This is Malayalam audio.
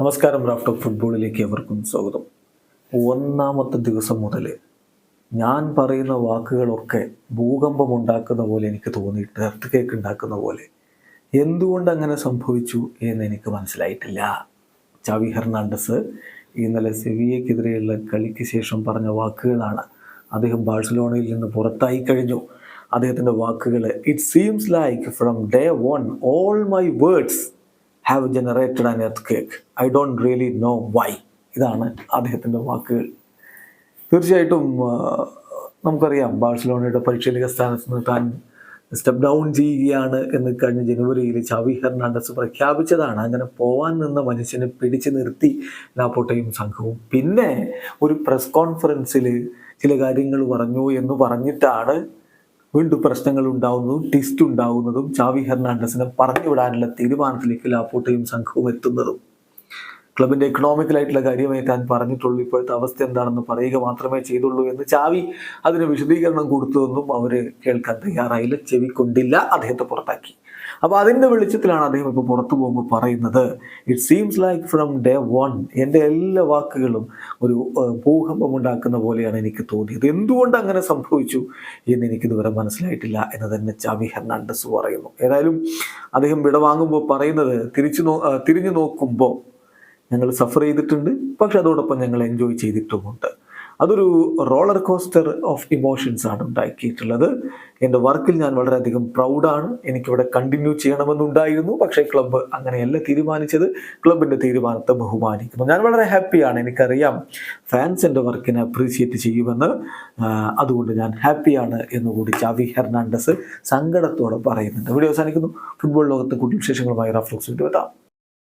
നമസ്കാരം റാഫ്റ്റ് ഫുട്ബോളിലേക്ക് എവർക്കും സ്വാഗതം. ഒന്നാമത്തെ ദിവസം മുതൽ ഞാൻ പറയുന്ന വാക്കുകളൊക്കെ ഭൂകമ്പം ഉണ്ടാക്കുന്ന പോലെ എനിക്ക് തോന്നിയിട്ട് എർത്ത് കേക്ക് ഉണ്ടാക്കുന്ന പോലെ. എന്തുകൊണ്ട് അങ്ങനെ സംഭവിച്ചു എന്ന് എനിക്ക് മനസ്സിലായിട്ടില്ല. ചാവി ഹെർണാണ്ടസ് ഇന്നലെ സെവിയക്കെതിരെയുള്ള കളിക്ക് ശേഷം പറഞ്ഞ വാക്കുകളാണ് അദ്ദേഹം ബാഴ്സലോണയിൽ നിന്ന് പുറത്തായി കഴിഞ്ഞു. അദ്ദേഹത്തിന്റെ വാക്കുകൾ it seems like from day one all my words have generated an earthquake I don't really know why ഇതാണ് അദ്ദേഹത്തിന്റെ വാക്കുകൾ. തീർച്ചയായിട്ടും നമുക്കറിയാം ബാഴ്സലോണയുടെ പരിശീലക സ്ഥാനത്ത് നിന്ന് താൻ സ്റ്റെപ്പ് ഡൗൺ ചെയ്യുകയാണ് എന്ന് കഴിഞ്ഞ ജനുവരിയിൽ ചാവി ഹെർണാണ്ടസ് പ്രഖ്യാപിച്ചതാണ്. അങ്ങനെ പോവാൻ നിന്ന മനുഷ്യനെ പിടിച്ചു നിർത്തി ലാപ്പോട്ടയും സംഘവും. പിന്നെ ഒരു പ്രസ് കോൺഫറൻസിൽ ചില കാര്യങ്ങൾ പറഞ്ഞു എന്ന് പറഞ്ഞിട്ടാണ് വീണ്ടും പ്രശ്നങ്ങൾ ഉണ്ടാവുന്നതും ടിസ്റ്റ് ഉണ്ടാവുന്നതും ചാവി ഹെർണാണ്ടസിനെ പറഞ്ഞുവിടാനുള്ള തീരുമാനത്തിലേക്ക് ലാപ്പോട്ടയും സംഘവും എത്തുന്നതും. ക്ലബിന്റെ ഇക്കണോമിക്കലായിട്ടുള്ള കാര്യമായി താൻ പറഞ്ഞിട്ടുള്ളൂ. ഇപ്പോഴത്തെ അവസ്ഥ എന്താണെന്ന് പറയുക മാത്രമേ ചെയ്തുള്ളൂ എന്ന് ചാവി അതിന് വിശദീകരണം കൊടുത്തതൊന്നും അവർ കേൾക്കാൻ തയ്യാറായില്ല. ചെവിക്കൊണ്ടില്ല അദ്ദേഹത്തെ പുറത്താക്കി. അപ്പോൾ അതിന്റെ വെളിച്ചത്തിലാണ് അദ്ദേഹം ഇപ്പോൾ പുറത്തു പോകുമ്പോൾ പറയുന്നത് it seems like from day one എന്റെ എല്ലാ വാക്കുകളും ഒരു ഭൂകമ്പം ഉണ്ടാക്കുന്ന പോലെയാണ് എനിക്ക് തോന്നിയത്. എന്തുകൊണ്ട് അങ്ങനെ സംഭവിച്ചു എന്ന് എനിക്കിതുവരെ മനസ്സിലായിട്ടില്ല എന്ന് തന്നെ ചാവി ഹെർണാണ്ടസ് പറയുന്നു. ഏതായാലും അദ്ദേഹം വിടവാങ്ങുമ്പോൾ പറയുന്നത് തിരിച്ചു നോ തിരിഞ്ഞു നോക്കുമ്പോൾ ഞങ്ങൾ സഫർ ചെയ്തിട്ടുണ്ട്. പക്ഷെ അതോടൊപ്പം ഞങ്ങൾ എൻജോയ് ചെയ്തിട്ടുമുണ്ട്. അതൊരു റോളർ കോസ്റ്റർ ഓഫ് ഇമോഷൻസ് ആണ് ഉണ്ടാക്കിയിട്ടുള്ളത്. എന്റെ വർക്കിൽ ഞാൻ വളരെയധികം പ്രൗഡാണ് എനിക്കിവിടെ കണ്ടിന്യൂ ചെയ്യണമെന്നുണ്ടായിരുന്നു. പക്ഷേ ക്ലബ്ബ് അങ്ങനെയല്ല തീരുമാനിച്ചത്. ക്ലബിന്റെ തീരുമാനത്തെ ബഹുമാനിക്കുന്നു. ഞാൻ വളരെ ഹാപ്പിയാണ് എനിക്കറിയാം ഫാൻസ് എന്റെ വർക്കിനെ അപ്രീഷിയേറ്റ് ചെയ്യുമെന്ന്. അതുകൊണ്ട് ഞാൻ ഹാപ്പിയാണ് എന്നുകൂടി ചാവി ഹെർണാണ്ടസ് സങ്കടത്തോടെ പറയുന്നുണ്ട്. വീഡിയോ അവസാനിക്കുന്നു. ഫുട്ബോൾ ലോകത്ത് കൂടുതൽ വിശേഷങ്ങളുമായി റഫ്ലക്സ് എത്താം.